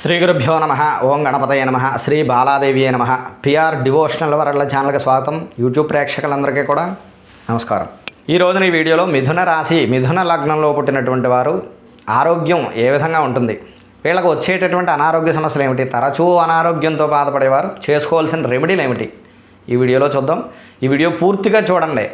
శ్రీ గురుభ్యో నమ ఓం గణపతయ నమ శ్రీ బాలాదేవియే నమ. పిఆర్ డివోషనల్ వరల్డ్ ఛానల్కి స్వాగతం. యూట్యూబ్ ప్రేక్షకులందరికీ కూడా నమస్కారం. ఈ రోజున ఈ వీడియోలో మిథున రాశి మిథున లగ్నంలో పుట్టినటువంటి వారు ఆరోగ్యం ఏ విధంగా ఉంటుంది? వీళ్ళకు వచ్చేటటువంటి అనారోగ్య సమస్యలు ఏమిటి? తరచూ అనారోగ్యంతో బాధపడేవారు. చేసుకోవాల్సిన రెమెడీలు ఏమిటి? ఈ వీడియోలో చూద్దాం. ఈ వీడియో పూర్తిగా చూడండి.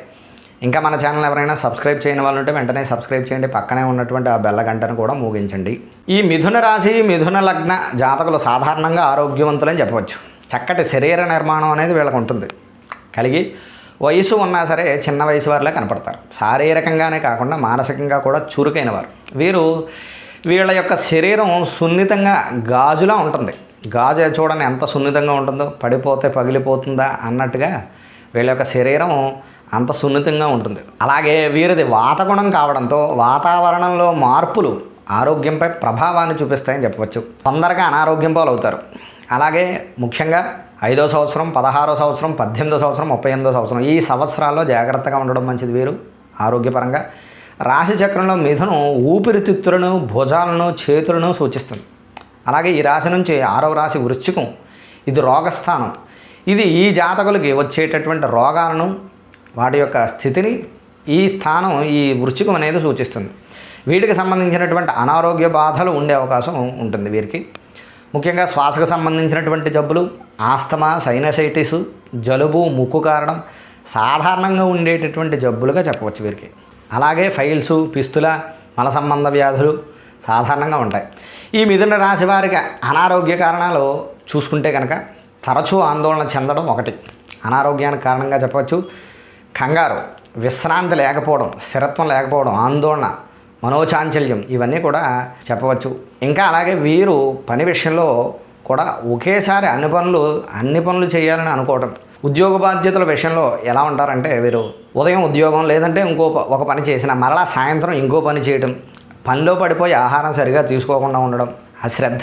ఇంకా మన ఛానల్ ఎవరైనా సబ్స్క్రైబ్ చేయని వాళ్ళు ఉంటే వెంటనే సబ్స్క్రైబ్ చేయండి. పక్కనే ఉన్నటువంటి ఆ బెల్ల గంటను కూడా మూగించండి. ఈ మిథున రాశి మిథున లగ్న జాతకులు సాధారణంగా ఆరోగ్యవంతులని చెప్పవచ్చు. చక్కటి శరీర నిర్మాణం అనేది వీళ్ళకు ఉంటుంది. కలిగి వయసు ఉన్నా సరే చిన్న వయసు వారిలో కనపడతారు. శారీరకంగానే కాకుండా మానసికంగా కూడా చురుకైన వారు. వీరు వీళ్ళ యొక్క శరీరం సున్నితంగా గాజులా ఉంటుంది. గాజు చూడండి ఎంత సున్నితంగా ఉంటుందో. పడిపోతే పగిలిపోతుందా అన్నట్టుగా వీళ్ళ యొక్క శరీరం అంత సున్నితంగా ఉంటుంది. అలాగే వీరిది వాతగుణం కావడంతో వాతావరణంలో మార్పులు ఆరోగ్యంపై ప్రభావాన్ని చూపిస్తాయని చెప్పవచ్చు. తొందరగా అనారోగ్యం పాలవుతారు. అలాగే ముఖ్యంగా ఐదో సంవత్సరం పదహారో సంవత్సరం పద్దెనిమిదో సంవత్సరం ముప్పై ఎనిమిదో సంవత్సరం ఈ సంవత్సరాల్లో జాగ్రత్తగా ఉండడం మంచిది వీరు ఆరోగ్యపరంగా. రాశి చక్రంలో మిథునం ఊపిరితిత్తులను భుజాలను చేతులను సూచిస్తుంది. అలాగే ఈ రాశి నుంచి ఆరవ రాశి వృశ్చికం ఇది రోగస్థానం. ఇది ఈ జాతకులకి వచ్చేటటువంటి రోగాలను వాటి యొక్క స్థితిని ఈ స్థానం ఈ వృశ్చికం అనేది సూచిస్తుంది. వీటికి సంబంధించినటువంటి అనారోగ్య బాధలు ఉండే అవకాశం ఉంటుంది వీరికి. ముఖ్యంగా శ్వాసకు సంబంధించినటువంటి జబ్బులు ఆస్తమా సైనసైటిస్ జలుబు ముక్కు కారణం సాధారణంగా ఉండేటటువంటి జబ్బులుగా చెప్పవచ్చు వీరికి. అలాగే ఫైల్స్ పిస్తుల మల సంబంధ వ్యాధులు సాధారణంగా ఉంటాయి. ఈ మిథున రాశి వారికి అనారోగ్య కారణాలు చూసుకుంటే కనుక తరచూ ఆందోళన చెందడం ఒకటి. అనారోగ్యానికి కారణంగా చెప్పవచ్చు. కంగారు విశ్రాంతి లేకపోవడం స్థిరత్వం లేకపోవడం ఆందోళన మనోచాంచల్యం ఇవన్నీ కూడా చెప్పవచ్చు. ఇంకా అలాగే వీరు పని విషయంలో కూడా ఒకేసారి అన్ని పనులు అన్ని పనులు చేయాలని అనుకోవటం. ఉద్యోగ బాధ్యతల విషయంలో ఎలా ఉంటారంటే వీరు ఉదయం ఉద్యోగం లేదంటే ఇంకో ఒక పని చేసిన మరలా సాయంత్రం ఇంకో పని చేయటం. పనిలో పడిపోయి ఆహారం సరిగా తీసుకోకుండా ఉండడం. అశ్రద్ధ.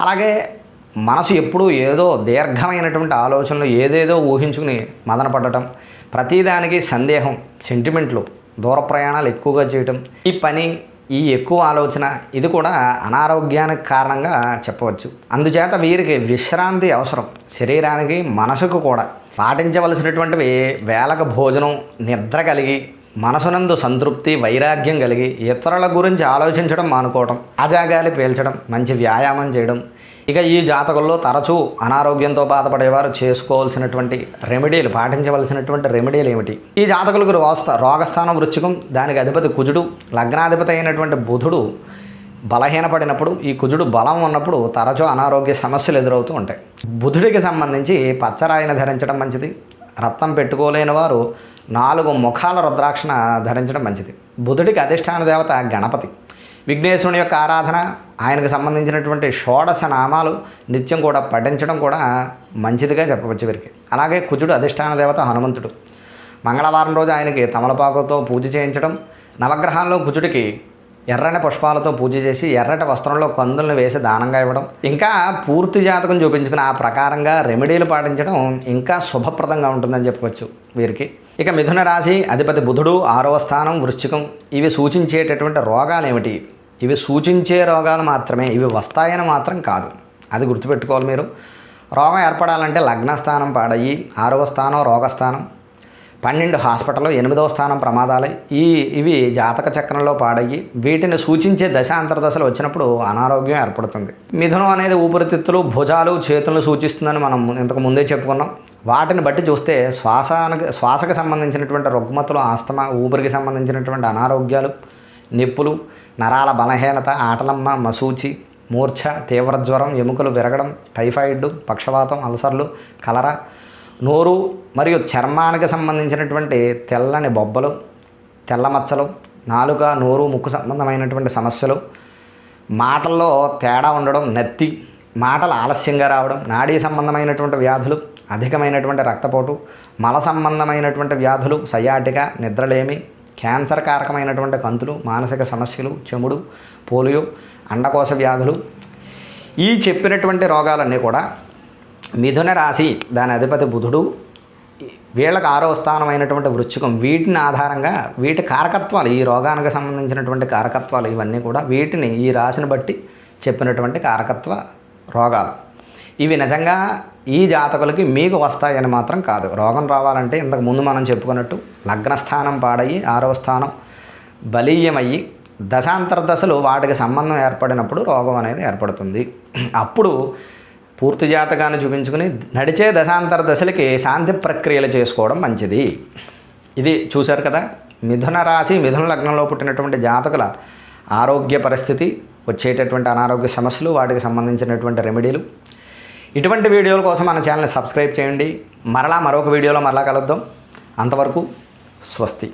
అలాగే మనసు ఎప్పుడూ ఏదో దీర్ఘమైనటువంటి ఆలోచనలు ఏదేదో ఊహించుకుని మదన పడటం ప్రతిదానికి సందేహం సెంటిమెంట్లు దూర ప్రయాణాలు ఎక్కువగా చేయటం ఈ పని ఈ ఎక్కువ ఆలోచన ఇది కూడా అనారోగ్యానికి కారణంగా చెప్పవచ్చు. అందుచేత వీరికి విశ్రాంతి అవసరం. శరీరానికి మనసుకు కూడా. పాటించవలసినటువంటివి వేలకు భోజనం నిద్ర కలిగి మనసునందు సంతృప్తి వైరాగ్యం కలిగి ఇతరుల గురించి ఆలోచించడం మానుకోవటం అజాగాలి పీల్చడం మంచి వ్యాయామం చేయడం. ఇక ఈ జాతకుల్లో తరచూ అనారోగ్యంతో బాధపడేవారు చేసుకోవాల్సినటువంటి రెమెడీలు పాటించవలసినటువంటి రెమెడీలు ఏమిటి? ఈ జాతకులకు రోస్త రోగస్థానం వృచ్చికం దానికి అధిపతి కుజుడు లగ్నాధిపతి అయినటువంటి బుధుడు బలహీనపడినప్పుడు ఈ కుజుడు బలం ఉన్నప్పుడు తరచూ అనారోగ్య సమస్యలు ఎదురవుతూ ఉంటాయి. బుధుడికి సంబంధించి పచ్చరాయిని ధరించడం మంచిది రత్నం పెట్టుకోలేని వారు నాలుగు ముఖాల రుద్రాక్షణ ధరించడం మంచిది. బుధుడికి అధిష్టాన దేవత గణపతి. విఘ్నేశ్వరుని యొక్క ఆరాధన ఆయనకు సంబంధించినటువంటి షోడశ నామాలు నిత్యం కూడా పఠించడం కూడా మంచిదిగా చెప్పవచ్చు వీరికి. అలాగే కుజుడు అధిష్టాన దేవత హనుమంతుడు. మంగళవారం రోజు ఆయనకి తమలపాకుతో పూజ చేయించడం నవగ్రహాల్లో కుజుడికి ఎర్రని పుష్పాలతో పూజ చేసి ఎర్రటి వస్త్రంలో కందులను వేసి దానంగా ఇవ్వడం. ఇంకా పూర్తి జాతకం చూపించుకుని ఆ ప్రకారంగా రెమెడీలు పాటించడం ఇంకా శుభప్రదంగా ఉంటుందని చెప్పవచ్చు వీరికి. ఇక మిథున రాశి అధిపతి బుధుడు ఆరవ స్థానం వృశ్చికం. ఇవి సూచించేటటువంటి రోగాలు ఏమిటి? ఇవి సూచించే రోగాలు మాత్రమే ఇవి వస్తాయని మాత్రం కాదు. అది గుర్తుపెట్టుకోవాలి మీరు. రోగం ఏర్పడాలంటే లగ్నస్థానం పాడయ్యి ఆరవ స్థానం రోగస్థానం. పన్నెండు హాస్పిటల్లో ఎనిమిదవ స్థానం ప్రమాదాలు ఈ ఇవి జాతక చక్రంలో పాడయ్యి వీటిని సూచించే దశ అంతర్దశలు వచ్చినప్పుడు అనారోగ్యం ఏర్పడుతుంది. మిథునం అనేది ఊపిరితిత్తులు భుజాలు చేతులను సూచిస్తుందని మనం ఇంతకు ముందే చెప్పుకున్నాం. వాటిని బట్టి చూస్తే శ్వాసానికి శ్వాసకు సంబంధించినటువంటి రుగ్మతులు ఆస్తమా ఊపిరికి సంబంధించినటువంటి అనారోగ్యాలు నిప్పులు నరాల బలహీనత ఆటలమ్మ మసూచి మూర్ఛ తీవ్ర జ్వరం ఎముకలు విరగడం టైఫాయిడ్ పక్షవాతం అల్సర్లు కలరా నోరు మరియు చర్మానికి సంబంధించినటువంటి తెల్లని బొబ్బలు తెల్ల మచ్చలు నాలుక నోరు ముక్కు సంబంధమైనటువంటి సమస్యలు మాటల్లో తేడా ఉండడం నత్తి మాటలు ఆలస్యంగా రావడం నాడీ సంబంధమైనటువంటి వ్యాధులు అధికమైనటువంటి రక్తపోటు మల సంబంధమైనటువంటి వ్యాధులు సయాటిక నిద్రలేమి క్యాన్సర్ కారకమైనటువంటి కంతులు మానసిక సమస్యలు చెముడు పోలియో అండకోశ వ్యాధులు ఈ చెప్పినటువంటి రోగాలన్నీ కూడా మిథున రాశి దాని అధిపతి బుధుడు వీళ్ళకి ఆరో స్థానమైనటువంటి వృచ్చికం వీటిని ఆధారంగా వీటి కారకత్వాలు ఈ రోగానికి సంబంధించినటువంటి కారకత్వాలు ఇవన్నీ కూడా వీటిని ఈ రాశిని బట్టి చెప్పినటువంటి కారకత్వ రోగాలు. ఇవి నిజంగా ఈ జాతకులకి మీకు వస్తాయని మాత్రం కాదు. రోగం రావాలంటే ఇంతకు ముందు మనం చెప్పుకున్నట్టు లగ్నస్థానం పాడయ్యి ఆరవ స్థానం బలీయమయ్యి దశాంతర దశలు వాటికి సంబంధం ఏర్పడినప్పుడు రోగం అనేది ఏర్పడుతుంది. అప్పుడు పూర్తి జాతకాన్ని చూపించుకుని నడిచే దశాంతర దశలకి శాంతి ప్రక్రియలు చేసుకోవడం మంచిది. ఇది చూశారు కదా? మిథున రాశి మిథున లగ్నంలో పుట్టినటువంటి జాతకుల ఆరోగ్య పరిస్థితి వచ్చేటటువంటి అనారోగ్య సమస్యలు వాటికి సంబంధించినటువంటి రెమెడీలు. ఇటువంటి వీడియోల కోసం మన ఛానల్ని సబ్స్క్రైబ్ చేయండి. మరలా మరొక వీడియోలో మరలా కలుద్దాం. అంతవరకు స్వస్తి.